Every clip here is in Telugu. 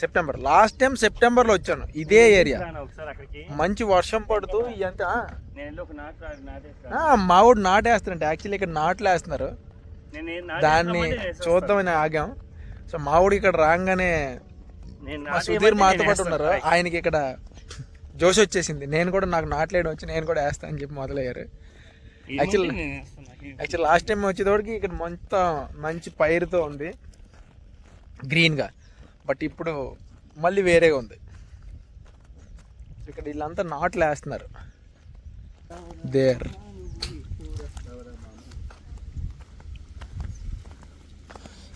సెప్టెంబర్ లాస్ట్ టైం సెప్టెంబర్లో వచ్చాను. ఇదే ఏరియా మంచి వర్షం పడుతూ ఇదంతా ఆ, మావాడు నాటేస్తారంట. యాక్చువల్లీ ఇక్కడ నాట్లు వేస్తున్నారు. దాన్ని. చూద్దామని ఆగాం. సో మావాడు ఇక్కడ రాగానే మా సుధీర్ మాతో పాటు. ఉన్నారు. ఆయనకి ఇక్కడ జోష్ వచ్చేసింది. నేను కూడా నాకు నాట్లేయడం వచ్చి నేను కూడా వేస్తా అని చెప్పి మొదలయ్యారు. నాకు యాక్చువల్ లాస్ట్ టైం వచ్చేటోడికి ఇక్కడ మొత్తం మంచి పైరుతో ఉంది. గ్రీన్గా బట్ ఇప్పుడు మళ్ళీ వేరేగా ఉంది. ఇక్కడ వీళ్ళంతా నాట్లు వేస్తున్నారు. దేర్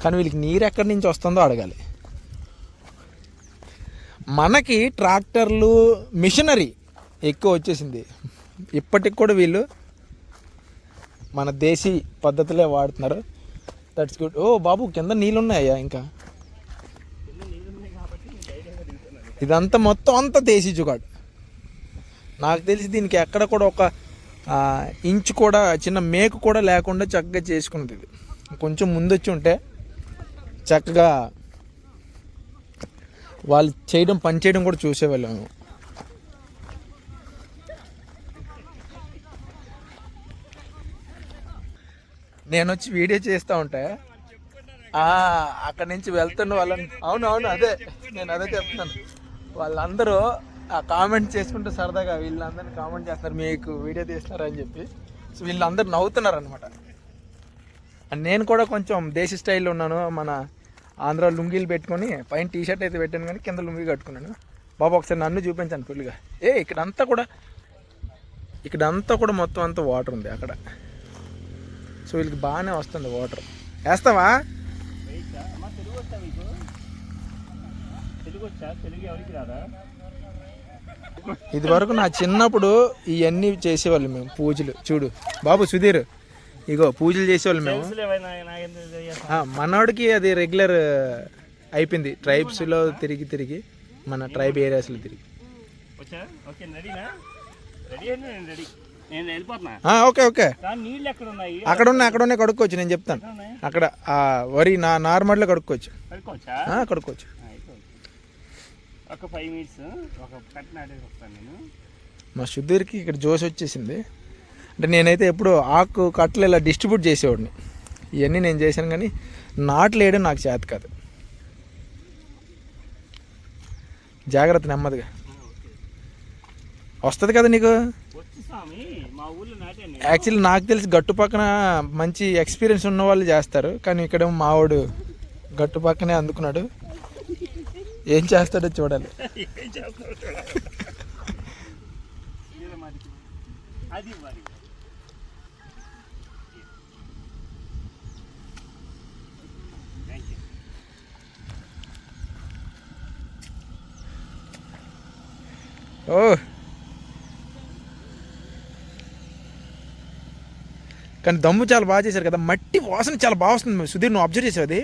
కానీ వీళ్ళకి నీరు ఎక్కడి నుంచి వస్తుందో అడగాలి. మనకి ట్రాక్టర్లు మిషనరీ ఎక్కువ వచ్చేసింది. ఇప్పటికి కూడా వీళ్ళు మన దేశీ పద్ధతులే వాడుతున్నారు. దట్స్ గుడ్ ఓ బాబు కింద నీళ్ళు ఉన్నాయా ఇంకా? ఇదంతా మొత్తం అంతా దేశీ జుగాడు. నాకు తెలిసి దీనికి ఎక్కడ కూడా ఒక ఇంచు కూడా చిన్న మేకు కూడా లేకుండా చక్కగా చేసుకున్నది ఇది. కొంచెం ముందొచ్చి ఉంటే చక్కగా వాళ్ళు చేయడం పని చేయడం కూడా చూసేవాళ్ళము నేను వచ్చి వీడియో చేస్తూ ఉంటే అక్కడి నుంచి వెళ్తున్న వాళ్ళని అవును అవును అదే నేను అదే చెప్తున్నాను. వాళ్ళందరూ ఆ కామెంట్ చేసుకుంటూ సరదాగా వీళ్ళందరినీ కామెంట్ చేస్తున్నారు మీకు వీడియో తీస్తున్నారని చెప్పి. సో వీళ్ళందరూ నవ్వుతున్నారు అనమాట నేను కూడా కొంచెం దేశీ స్టైల్లో ఉన్నాను మన ఆంధ్ర లుంగీలు పెట్టుకొని పైన టీ షర్ట్ అయితే పెట్టాను కానీ కింద లుంగీ కట్టుకున్నాను. బాబు ఒకసారి నన్ను చూపించాను ఫుల్గా ఏ ఇక్కడంతా కూడా ఇక్కడంతా కూడా మొత్తం అంతా వాటర్ ఉంది అక్కడ. సో వీళ్ళకి బాగానే వస్తుంది వాటర్ వేస్తావా వెయిటా? అమ్మా, తెలుగు వచ్చా మీకు తెలుగు వచ్చా తెలుగు ఎవరికి రాదా ఇది వరకు నా చిన్నప్పుడు ఇవన్నీ చేసేవాళ్ళు మేము పూజలు. చూడు బాబు సుధీర్ ఇగో పూజలు చేసేవాళ్ళు మేము. మనోడికి అది రెగ్యులర్ అయిపోయింది. ట్రైబ్స్లో తిరిగి తిరిగి మన ట్రైబ్ ఏరియాస్లో తిరిగి. ఓకే ఓకే అక్కడ ఉన్నాయి అక్కడ ఉన్నాయి కడుక్కోవచ్చు నేను చెప్తాను. అక్కడ వరి నా నార్మల్లో కడుక్కోవచ్చు. కడుక్కోవచ్చు. ఒక ఫైవ్ మినిట్స్ ఒక కట్ నాటేసి వస్తాను నేను. మా సుధీర్కి ఇక్కడ జోష్ వచ్చేసింది. అంటే నేనైతే ఎప్పుడు ఆకు కట్టలు ఇలా డిస్ట్రిబ్యూట్ చేసేవాడిని. ఇవన్నీ నేను చేశాను కానీ నాట్లు వేయడం నాకు చేత కాదు. జాగ్రత్త నెమ్మదిగా. వస్తుంది కదా నీకు. యాక్చువల్లీ నాకు తెలిసి గట్టు పక్కన మంచి ఎక్స్పీరియన్స్ ఉన్న వాళ్ళు చేస్తారు. కానీ ఇక్కడ మావాడు గట్టు పక్కనే అందుకున్నాడు. ఏం చేస్తాడో చూడాలి. ఏం. అది మరి ఓ. కానీ దమ్ము చాలా బాగా చేశారు కదా. మట్టి వాసన చాలా బాగా వస్తుంది. సుధీర్ నువ్వు అబ్జర్వ్ చేసావు అది?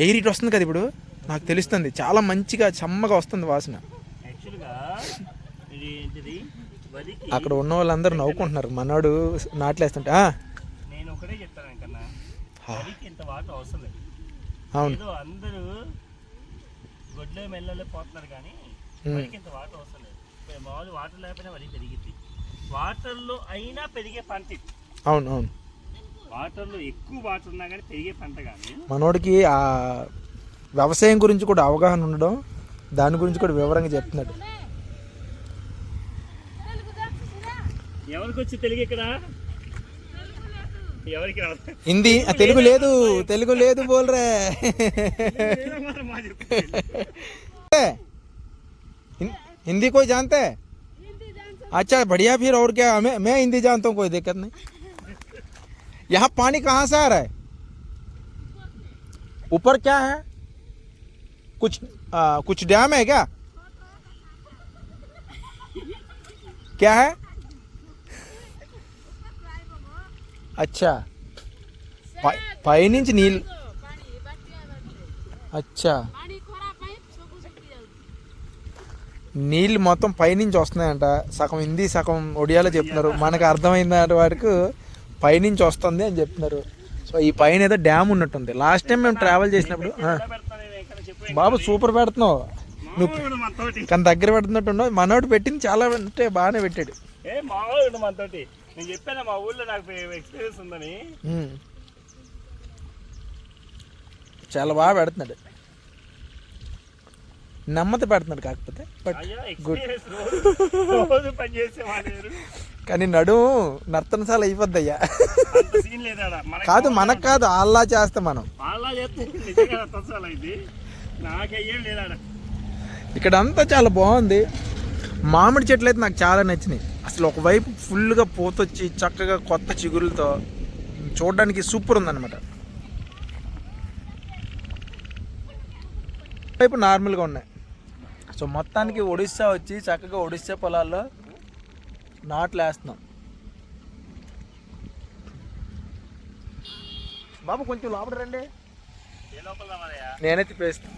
ఎయిర్ ఇట్ వస్తుంది కదా ఇప్పుడు. నాకు తెలుస్తుంది. చాలా మంచిగా చమ్మగా వస్తుంది వాసన. అక్కడ ఉన్న వాళ్ళందరూ నవ్వుకుంటున్నారు. మనవాడు నాట్లేస్తుంటే నేను ఒకటే చెప్తాను ఇంత వాటర్ అవసరం లేదు. అవును. అందరూ గొడ్లో మెల్లలో పోతున్నారు కానీ ఇంత వాటర్ అవసరం లేదు. మామూలు వాటర్ లేకపోయినా వరి వాటర్లో అయినా పెరిగే పంట. అవును అవును. వాటర్లో ఎక్కువ వాటర్ ఉన్నా కానీ పెరిగే పంట కానీ మనోడికి ఆ వ్యవసాయం గురించి కూడా అవగాహన ఉండడం దాని గురించి కూడా వివరంగా చెప్తున్నాడు ఎవరికి వచ్చి తెలుగు ఇక్కడ ఎవరికి రాదు హిందీ ఆ, తెలుగు లేదు తెలుగు లేదు బోల్రే ఏదో మరి మా చెప్తుంది. हिं- हिंदी कोई जानता है अच्छा बढ़िया फिर और क्या हमें मैं हिंदी जानता हूँ कोई दिक्कत नहीं यहाँ पानी कहाँ से आ रहा है ऊपर क्या है कुछ आ, कुछ डैम है क्या क्या है अच्छा పై- పైనుంచి నీళ్ళు అచ్చా నీళ్ళు మొత్తం పైనుంచి వస్తున్నాయంట సగం హిందీ సగం ఒడియాలో చెప్తున్నారు మనకు అర్థమైంది వరకు పైనుంచి వస్తుంది అని చెప్తున్నారు సో ఈ పైన ఏదో డ్యామ్ ఉన్నట్టుంది లాస్ట్ టైం మేము ట్రావెల్ చేసినప్పుడు బాబు సూపర్ పెడుతున్నావు. మనతోటి. కానీ దగ్గర పెడుతున్నట్టు ఉండవు మనోడు పెట్టింది చాలా అంటే బాగానే పెట్టాడు. ఏ మనతోటి. నేను చెప్పాను మా ఊళ్ళో నాకు ఎక్స్పీరియన్స్ ఉందని. చాలా బాగా పెడుతున్నాడు. నెమ్మది పెడుతున్నాడు కాకపోతే బట్ అయ్యా గుడ్ కానీ నడుము నర్తనశాల లేదాడ? మనకి కాదు మనకు కాదు అల్లా చేస్తాం మనం. చేస్తే ఇక్కడ అంతా చాలా బాగుంది. మామిడి చెట్లు అయితే నాకు చాలా నచ్చినాయి. అసలు ఒకవైపు ఫుల్గా పూతొచ్చి చక్కగా కొత్త చిగురులతో చూడడానికి సూపర్ ఉందన్నమాట. వైపు నార్మల్గా ఉన్నాయి. సో మొత్తానికి ఒడిస్సా వచ్చి చక్కగా ఒడిస్సా పొలాల్లో నాట్లు వేస్తున్నాం బాబు కొంచెం లోపల రండి. ఏ లోపల రావాలయ్యా? నేనే తిప్పేస్తాను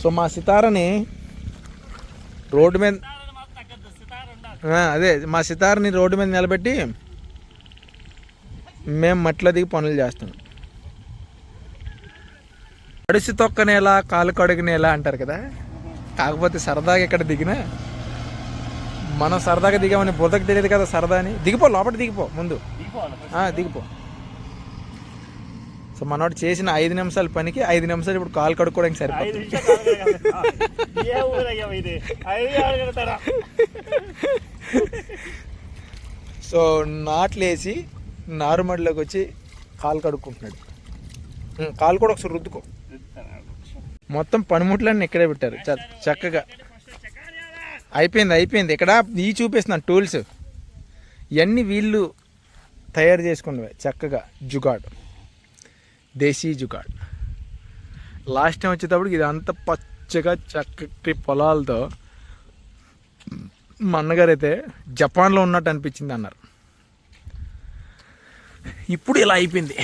సో మా సితారని రోడ్డు మీద అదే మా సితారని రోడ్డు మీద నిలబెట్టి మేము మట్టిలో దిగి పనులు చేస్తాం అడిసి తొక్కనేలా కాలు కడుగునేలా అంటారు కదా? కాకపోతే సరదాగా ఇక్కడ దిగినా మనం సరదాగా దిగామని బుర్రకు తెలియదు కదా సరదా అని. దిగిపో లోపల దిగిపో ముందు. దిగిపో. సో మనోడు చేసిన ఐదు నిమిషాల పనికి ఐదు నిమిషాలు ఇప్పుడు కాలు కడుక్కోవడానికి సరిపోతుంది. సో నాట్లేసి నారుమడిలోకి వచ్చి కాలు కడుక్కుంటున్నాడు. కాలు కూడా ఒకసారి రుద్దుకో. మొత్తం పనిముట్లన్నీ ఇక్కడే పెట్టారు. చక్కగా. అయిపోయింది అయిపోయింది. ఇక్కడ ఈ చూపిస్తున్నాను టూల్స్. ఇవన్నీ వీళ్ళు తయారు చేసుకున్నవే. చక్కగా జుగాడ్. దేశీ జుగాడ్. లాస్ట్ టైం వచ్చేటప్పటికి ఇది అంత పచ్చగా చక్కటి పొలాలతో మా అన్నగారు అయితే జపాన్లో ఉన్నట్టు అనిపించింది అన్నారు. ఇప్పుడు ఇలా అయిపోయింది.